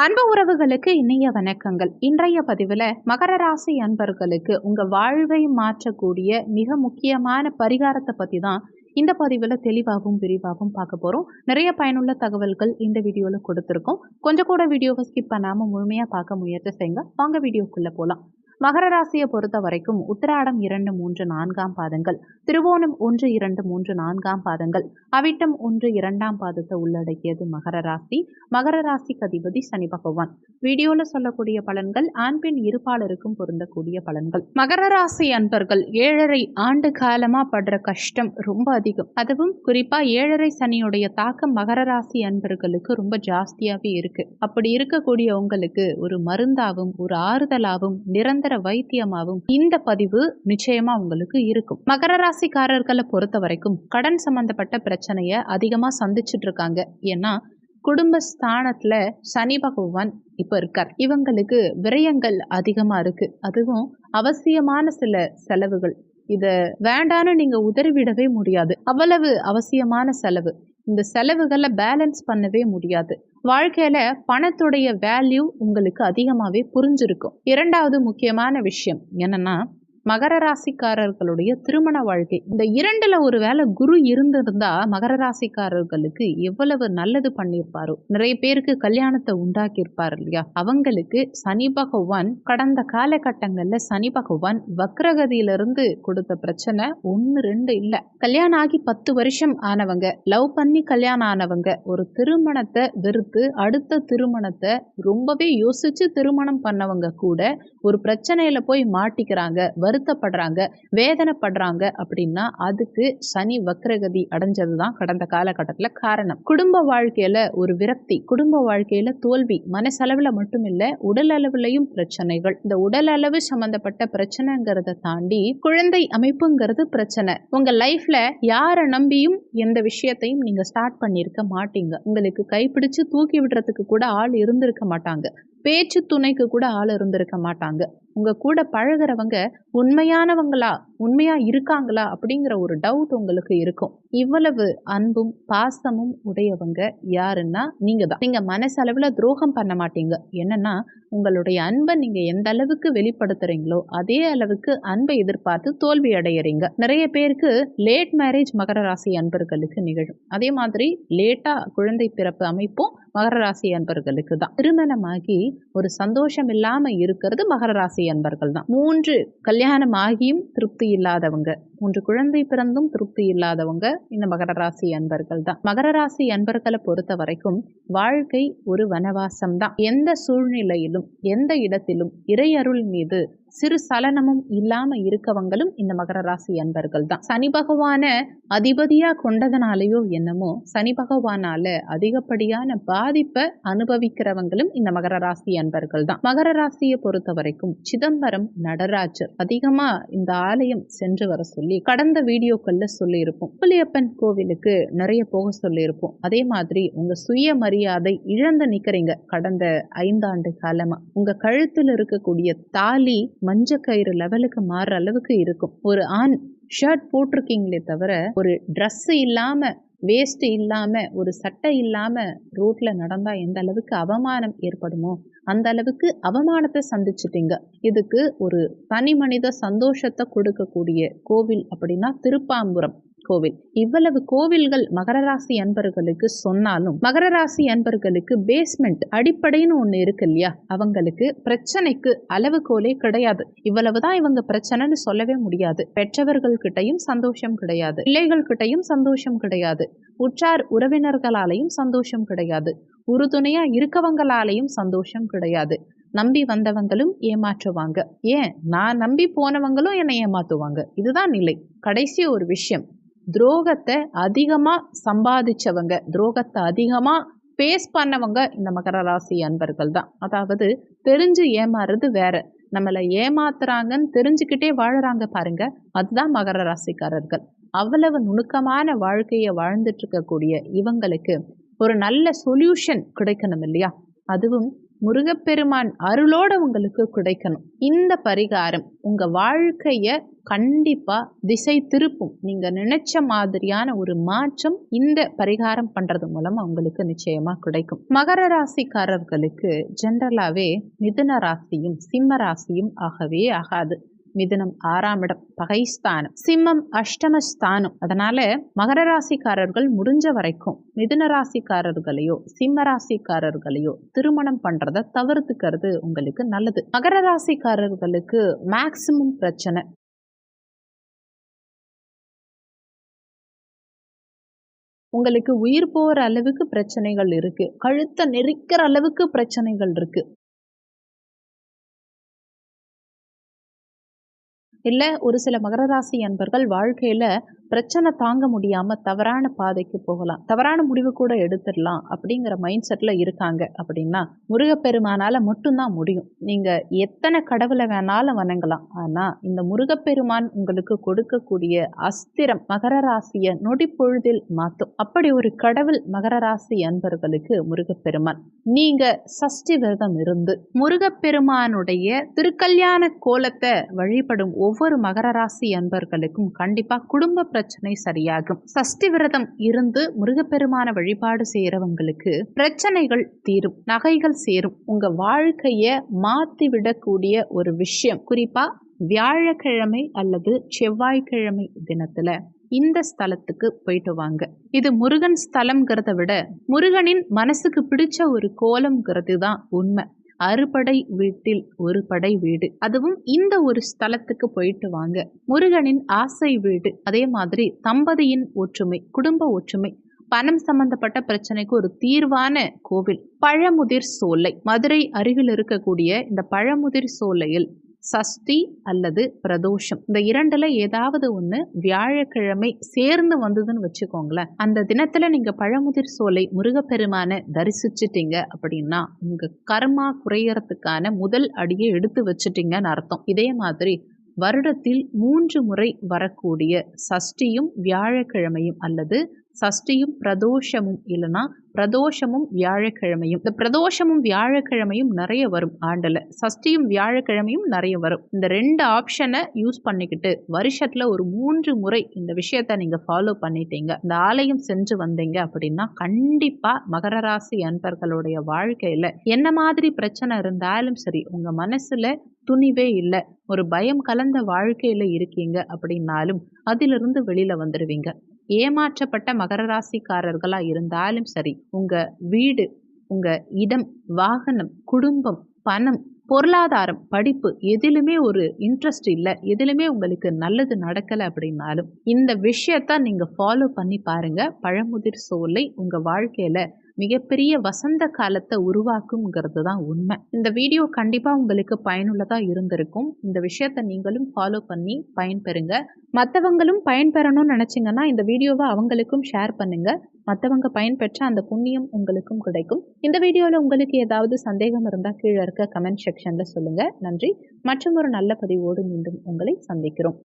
அன்பு உறவுகளுக்கு இனிய வணக்கங்கள். இன்றைய பதிவில் மகர ராசி அன்பர்களுக்கு உங்கள் வாழ்வை மாற்றக்கூடிய மிக முக்கியமான பரிகாரத்தை பற்றி தான் இந்த பதிவில் தெளிவாகவும் விரிவாகவும் பார்க்க போகிறோம் நிறைய பயனுள்ள தகவல்கள் இந்த வீடியோவில் கொடுத்துருக்கோம். கொஞ்சம் கூட வீடியோவை ஸ்கிப் பண்ணாமல் முழுமையாக பார்க்க முயற்சி செய்யுங்க. வாங்க வீடியோக்குள்ளே போகலாம் மகர ராசியை பொறுத்த வரைக்கும் உத்திராடம் இரண்டு மூன்று நான்காம் பாதங்கள். திருவோணம் ஒன்று இரண்டு மூன்று நான்காம் பாதங்கள். அவிட்டம் ஒன்று இரண்டாம் பாதத்தை உள்ளடக்கியது மகர ராசி. மகர ராசிக்கு அதிபதி சனி பகவான். வீடியோல சொல்லக்கூடிய பலன்கள் ஆண் பெண் இருப்பாளருக்கும் பொருந்தக்கூடிய பலன்கள். மகர ராசி அன்பர்கள் ஏழரை ஆண்டு காலமா படுற கஷ்டம் ரொம்ப அதிகம். அதுவும் குறிப்பா ஏழரை சனியுடைய தாக்கம் மகர ராசி அன்பர்களுக்கு ரொம்ப ஜாஸ்தியாவே இருக்கு. அப்படி இருக்கக்கூடிய உங்களுக்கு ஒரு மருந்தாவும் ஒரு ஆறுதலாவும் நிரந்தர வைத்தியமாவும் இந்த பதிவு நிச்சயமா உங்களுக்கு இருக்கும். மகர ராசிக்காரர்களை பொறுத்த வரைக்கும் கடன் சம்பந்தப்பட்ட பிரச்சனைய அதிகமா சந்திச்சுட்டு இருக்காங்க. ஏன்னா குடும்ப ஸ்தானத்துல சனி பகவான் இப்போ இருக்கார். இவங்களுக்கு விரயங்கள் அதிகமா இருக்கு. அதுவும் அவசியமான சில செலவுகள். இத வேண்டான்னு நீங்க உதறிவிடவே முடியாது. அவ்வளவு அவசியமான செலவு. இந்த செலவுகளை பேலன்ஸ் பண்ணவே முடியாது. வாழ்க்கையில பணத்துடைய வேல்யூ உங்களுக்கு அதிகமாகவே புரிஞ்சிருக்கும். இரண்டாவது முக்கியமான விஷயம் என்னன்னா மகர ராசிக்காரர்களுடைய திருமண வாழ்க்கை. இந்த இரண்டுல ஒரு வேளை குரு இருந்திருந்தா மகர ராசிக்காரர்களுக்கு எவ்வளவு நல்லது பண்ணியிருப்பாரோ. நிறைய பேருக்கு கல்யாணத்தை உண்டாக்கியிருப்பார் இல்லையா. அவங்களுக்கு சனி பகவான் கடந்த காலகட்டங்கள்ல சனி பகவான் வக்ரகதியிலிருந்து கொடுத்த பிரச்சனை ஒன்னு ரெண்டு இல்ல. கல்யாணம் ஆகி பத்து வருஷம் ஆனவங்க லவ் பண்ணி கல்யாணம் ஆனவங்க ஒரு திருமணத்தை வெறுத்து அடுத்த திருமணத்தை ரொம்பவே யோசிச்சு திருமணம் பண்ணவங்க கூட ஒரு பிரச்சனையில போய் மாட்டிக்கிறாங்க. வருத்தப்படுறாங்க வேதனைப்படுறாங்க அப்படின்னா அதுக்கு சனி வக்ரகதி அடைஞ்சது தான் கடந்த காலகட்டத்தில் காரணம். குடும்ப வாழ்க்கையில் ஒரு விரக்தி குடும்ப வாழ்க்கையில் தோல்வி மனசளவில் மட்டும் இல்லை உடல் அளவுலையும் பிரச்சனைகள். இந்த உடல் அளவு சம்பந்தப்பட்ட பிரச்சனைங்கிறத தாண்டி குழந்தை அமைப்புங்கிறது பிரச்சனை. உங்கள் லைஃப்பில் யாரை நம்பியும் எந்த விஷயத்தையும் நீங்கள் ஸ்டார்ட் பண்ணியிருக்க மாட்டீங்க. உங்களுக்கு கைப்பிடிச்சு தூக்கி விடுறதுக்கு கூட ஆள் இருந்திருக்க மாட்டாங்க. பேச்சு துணைக்கு கூட ஆள் இருந்திருக்க மாட்டாங்க. உங்க கூட பழகிறவங்க உண்மையானவங்களா உண்மையா இருக்காங்களா அப்படிங்கிற ஒரு டவுட் உங்களுக்கு இருக்கும். இவ்வளவு அன்பும் பாசமும் உடையவங்க யாருன்னா நீங்க தான். நீங்க மனசளவுல துரோகம் பண்ண மாட்டீங்க. என்னன்னா உங்களுடைய அன்பை நீங்க எந்த அளவுக்கு வெளிப்படுத்துறீங்களோ அதே அளவுக்கு அன்பை எதிர்பார்த்து தோல்வி அடையிறீங்க. நிறைய பேருக்கு லேட் மேரேஜ் மகர ராசி அன்பர்களுக்கு நிகழும். அதே மாதிரி லேட்டா குழந்தை பிறப்பு அமைப்பும் மகர ராசி அன்பர்களுக்கு தான். திருமணமாகி ஒரு சந்தோஷம் இல்லாம இருக்கிறது மகர ராசி அன்பர்கள் தான் மூன்று கல்யாணம் ஆகியும் திருப்தி இல்லாதவங்க. மூன்று குழந்தை பிறந்தும் திருப்தி இல்லாதவங்க இந்த மகர ராசி அன்பர்கள் தான் மகர ராசி அன்பர்களை பொறுத்த வரைக்கும் வாழ்க்கை ஒரு வனவாசம் தான் எந்த சூழ்நிலையிலும் எந்த இடத்திலும் இறையருள் மீது சிறு சலனமும் இல்லாம இருக்கவங்களும் இந்த மகர ராசி அன்பர்கள் தான். சனி பகவான அதிபதியா கொண்டதனாலேயோ என்னமோ சனி பகவானால அதிகப்படியான பாதிப்பை அனுபவிக்கிறவங்களும் இந்த மகர ராசி அன்பர்கள் தான். மகர ராசியை பொறுத்த வரைக்கும் சிதம்பரம் நடராஜர் அதிகமா இந்த ஆலயம் சென்று வர சொல்லி கடந்த வீடியோக்கள்ல சொல்லியிருப்போம். புலியப்பன் கோவிலுக்கு நிறைய போக சொல்லியிருப்போம். அதே மாதிரி உங்க சுயமரியாதை இழந்து நிக்கிறீங்க கடந்த ஐந்தாண்டு காலமா. உங்க கழுத்தில் இருக்கக்கூடிய தாலி மஞ்ச கயிறு லெவலுக்கு மாறுற அளவுக்கு இருக்கும். ஒரு ஆண் ஷர்ட் போட்டிருக்கீங்களே தவிர ஒரு ட்ரெஸ் இல்லாம வேஸ்ட் இல்லாம ஒரு சட்டை இல்லாம ரோட்ல நடந்தா எந்த அளவுக்கு அவமானம் ஏற்படுமோ அந்த அளவுக்கு அவமானத்தை சந்திச்சிட்டீங்க. இதுக்கு ஒரு தனி மனித சந்தோஷத்தை கொடுக்கக்கூடிய கோவில் அப்படின்னா திருப்பாம்புரம். கோவில். இவ்வளவு கோவில்கள் மகர ராசி அன்பர்களுக்கு சொன்னாலும் மகர ராசி அன்பர்களுக்கு பேஸ்மெண்ட் அடிப்படைன்னு ஒண்ணு இருக்கு இல்லையா? அவங்களுக்கு பிரச்சனைக்கு அளவுகோலே கிடையாது. இவ்வளவுதான் இவங்க பிரச்சனைன்னு சொல்லவே முடியாது. பெற்றவர்கள் கிட்டையும் சந்தோஷம் கிடையாது. பிள்ளைகள் கிட்டையும் சந்தோஷம் கிடையாது. உற்றார் உறவினர்களாலையும் சந்தோஷம் கிடையாது. உறுதுணையா இருக்கவங்களாலையும் சந்தோஷம் கிடையாது. நம்பி வந்தவங்களும் ஏமாற்றுவாங்க. ஏன்? நான் நம்பி போனவங்களும் என்னை ஏமாத்துவாங்க. இதுதான் நிலை. கடைசி ஒரு விஷயம். துரோகத்தை அதிகமாக சம்பாதிச்சவங்க துரோகத்தை அதிகமாக ஃபேஸ் பண்ணவங்க இந்த மகர ராசி அன்பர்கள் தான். அதாவது தெரிஞ்சு ஏமாறுறது வேற. நம்மளை ஏமாத்துறாங்கன்னு தெரிஞ்சுக்கிட்டே வாழறாங்க பாருங்க. அதுதான் மகர ராசிக்காரர்கள். அவ்வளவு நுணுக்கமான வாழ்க்கையை வாழ்ந்துட்டு இருக்கக்கூடிய இவங்களுக்கு ஒரு நல்ல சொல்யூஷன் கிடைக்கணும் இல்லையா? அதுவும் முருகப்பெருமான் அருளோட உங்களுக்கு கிடைக்கணும். இந்த பரிகாரம் உங்க வாழ்க்கைய கண்டிப்பா திசை திருப்பும். நீங்க நினைச்ச மாதிரியான ஒரு மாற்றம் இந்த பரிகாரம் பண்றது மூலமா உங்களுக்கு நிச்சயமா கிடைக்கும். மகர ராசிக்காரர்களுக்கு ஜென்ரலாவே மிதுன ராசியும் சிம்ம ராசியும் ஆகவே ஆகாது. மிதுனம் ஆறாம் இடம் பகைஸ்தானம். சிம்மம் அஷ்டமஸ்தானம். அதனால மகர ராசிக்காரர்கள் முடிஞ்ச வரைக்கும் மிதுன ராசிக்காரர்களையோ சிம்ம ராசிக்காரர்களையோ திருமணம் பண்றத தவிர்த்துக்கிறது உங்களுக்கு நல்லது. மகர ராசிக்காரர்களுக்கு மேக்சிமம் பிரச்சனை உங்களுக்கு உயிர் போகிற அளவுக்கு பிரச்சனைகள் இருக்கு. கழுத்தை நெரிக்கிற அளவுக்கு பிரச்சனைகள் இருக்கு. இல்லை ஒரு சில மகர ராசி அன்பர்கள் வாழ்க்கையில் பிரச்சனை தாங்க முடியாமல் தவறான பாதைக்கு போகலாம். தவறான முடிவு கூட எடுத்துடலாம் அப்படிங்கிற மைண்ட் செட்டில் இருக்காங்க அப்படின்னா முருகப்பெருமானால் மட்டும்தான் முடியும். நீங்கள் எத்தனை கடவுளை வேணாலும் வணங்கலாம். ஆனால் இந்த முருகப்பெருமான் உங்களுக்கு கொடுக்கக்கூடிய அஸ்திரம் மகர ராசியை நொடி பொழுதில் மாற்றும் அப்படி ஒரு கடவுள் மகர ராசி அன்பர்களுக்கு முருகப்பெருமான். நீங்கள் சஷ்டி விரதம் இருந்து முருகப்பெருமானுடைய திருக்கல்யாண கோலத்தை வழிபடும் ஒவ்வொரு மகர ராசி அன்பர்களுக்கும் கண்டிப்பாக குடும்ப பிரச்சனை சரியாகும். சஷ்டி விரதம் இருந்து முருகப்பெருமான வழிபாடு செய்யறவங்களுக்கு பிரச்சனைகள் தீரும் நகைகள் சேரும். உங்க வாழ்க்கைய மாத்தி விடக்கூடிய ஒரு விஷயம் குறிப்பா வியாழக்கிழமை அல்லது செவ்வாய்க்கிழமை தினத்துல இந்த ஸ்தலத்துக்கு போயிட்டு வாங்க. இது முருகன் ஸ்தலம்ங்கிறத விட முருகனின் மனசுக்கு பிடிச்ச ஒரு கோலம்ங்கிறது தான் உண்மை. அறுபடை வீட்டில் ஒரு படை வீடு. அதுவும் இந்த ஒரு ஸ்தலத்துக்கு போயிட்டு வாங்க. முருகனின் ஆசை வீடு. அதே மாதிரி தம்பதியின் ஒற்றுமை குடும்ப ஒற்றுமை பணம் சம்பந்தப்பட்ட பிரச்சனைக்கு ஒரு தீர்வான கோவில். பழமுதிர் சோலை. மதுரை அருகில் இருக்கக்கூடிய இந்த பழமுதிர் சோலையில் சஷ்டி அல்லது பிரதோஷம். இந்த இரண்டுல ஏதாவது ஒன்று வியாழக்கிழமை சேர்ந்து வந்ததுன்னு வச்சுக்கோங்களேன். அந்த தினத்துல நீங்க பழமுதிர் சோலை முருகப்பெருமான தரிசிச்சிட்டீங்க அப்படின்னா உங்க கர்மா குறையறதுக்கான முதல் அடியை எடுத்து வச்சுட்டிங்கன்னு அர்த்தம். இதே மாதிரி வருடத்தில் மூன்று முறை வரக்கூடிய சஷ்டியும் வியாழக்கிழமையும் அல்லது சஷ்டியும் பிரதோஷமும் இல்லைன்னா பிரதோஷமும் வியாழக்கிழமையும். இந்த பிரதோஷமும் வியாழக்கிழமையும் நிறைய வரும் ஆண்டில். சஷ்டியும் வியாழக்கிழமையும் நிறைய வரும். இந்த ரெண்டு ஆப்ஷனை யூஸ் பண்ணிக்கிட்டு வருஷத்தில் ஒரு மூன்று முறை இந்த விஷயத்தை நீங்கள் ஃபாலோ பண்ணிட்டீங்க. இந்த ஆலயம் சென்று வந்தீங்க அப்படின்னா கண்டிப்பாக மகர ராசி அன்பர்களுடைய வாழ்க்கையில் என்ன மாதிரி பிரச்சனை இருந்தாலும் சரி உங்கள் மனசில் துணிவே இல்லை. ஒரு பயம் கலந்த வாழ்க்கையில் இருக்கீங்க அப்படின்னாலும் அதிலிருந்து வெளியில் வந்துடுவீங்க ஏமாற்றப்பட்ட மகர ராசிக்காரர்களாக இருந்தாலும் சரி உங்கள் வீடு உங்கள் இடம் வாகனம் குடும்பம் பணம் பொருளாதாரம் படிப்பு எதிலுமே ஒரு இன்ட்ரெஸ்ட் இல்லை எதிலுமே உங்களுக்கு நல்லது நடக்கலை அப்படின்னாலும் இந்த விஷயத்த நீங்கள் ஃபாலோ பண்ணி பாருங்கள் பழமுதிர் சோலை உங்கள் வாழ்க்கையில் மிகப்பெரிய வசந்த காலத்தை உருவாக்குங்கிறது தான் உண்மை. இந்த வீடியோ கண்டிப்பாக உங்களுக்கு பயனுள்ளதாக இருந்திருக்கும். இந்த விஷயத்தை நீங்களும் ஃபாலோ பண்ணி பயன்பெறுங்க. மற்றவங்களும் பயன்பெறணும்னு நினச்சிங்கன்னா இந்த வீடியோவை அவங்களுக்கும் ஷேர் பண்ணுங்கள் மற்றவங்க பயன்பெற்ற அந்த புண்ணியம் உங்களுக்கும் கிடைக்கும். இந்த வீடியோவில் உங்களுக்கு ஏதாவது சந்தேகம் இருந்தால் கீழே இருக்க கமெண்ட் செக்ஷனில் சொல்லுங்கள் நன்றி. மற்றும் ஒரு நல்ல பதிவோடு மீண்டும் உங்களை சந்திக்கிறோம்.